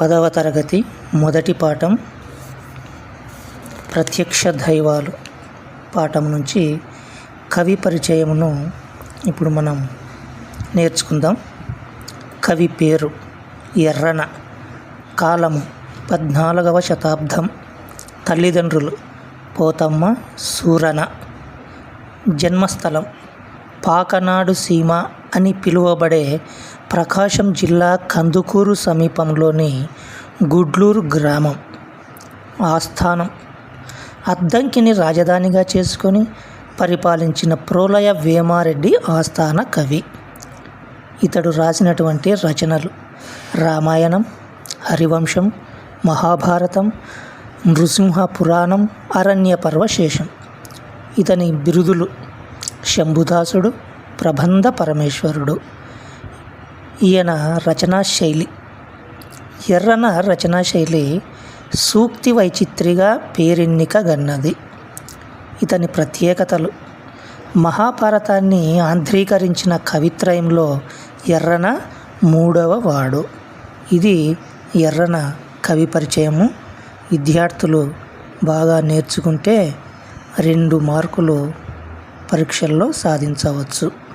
పదవ తరగతి మొదటి పాఠం ప్రత్యక్ష దైవాలు పాఠం నుంచి కవి పరిచయమును ఇప్పుడు మనం నేర్చుకుందాం. కవి పేరు ఎర్రన. కాలము పద్నాలుగవ శతాబ్దం. తల్లిదండ్రులు పోతమ్మ సూరన. జన్మస్థలం పాకనాడు సీమ. అని పిలువబడే ప్రకాశం జిల్లా కందుకూరు సమీపంలోని గుడ్లూరు గ్రామం ఆస్థానం. అద్దంకిని రాజధానిగా చేసుకొని పరిపాలించిన ప్రోలయ వేమారెడ్డి ఆస్థాన కవి. ఇతడు రాసినటువంటి రచనలు రామాయణం హరివంశం మహాభారతం నృసింహ పురాణం అరణ్య పర్వశేషం ఇతని బిరుదులు శంభుదాసుడు ప్రబంధ పరమేశ్వరుడు. ఈయన రచనా శైలి ఎర్రన రచనా శైలి సూక్తి వైచిత్రిగా పేరెన్నిక గన్నది. ఇతని ప్రత్యేకతలు. మహాభారతాన్ని ఆంధ్రీకరించిన కవిత్రయంలో ఎర్రన మూడవ వాడు. ఇది ఎర్రన కవి పరిచయము. విద్యార్థులు బాగా నేర్చుకుంటే రెండు మార్కులు పరీక్షల్లో సాధించవచ్చు.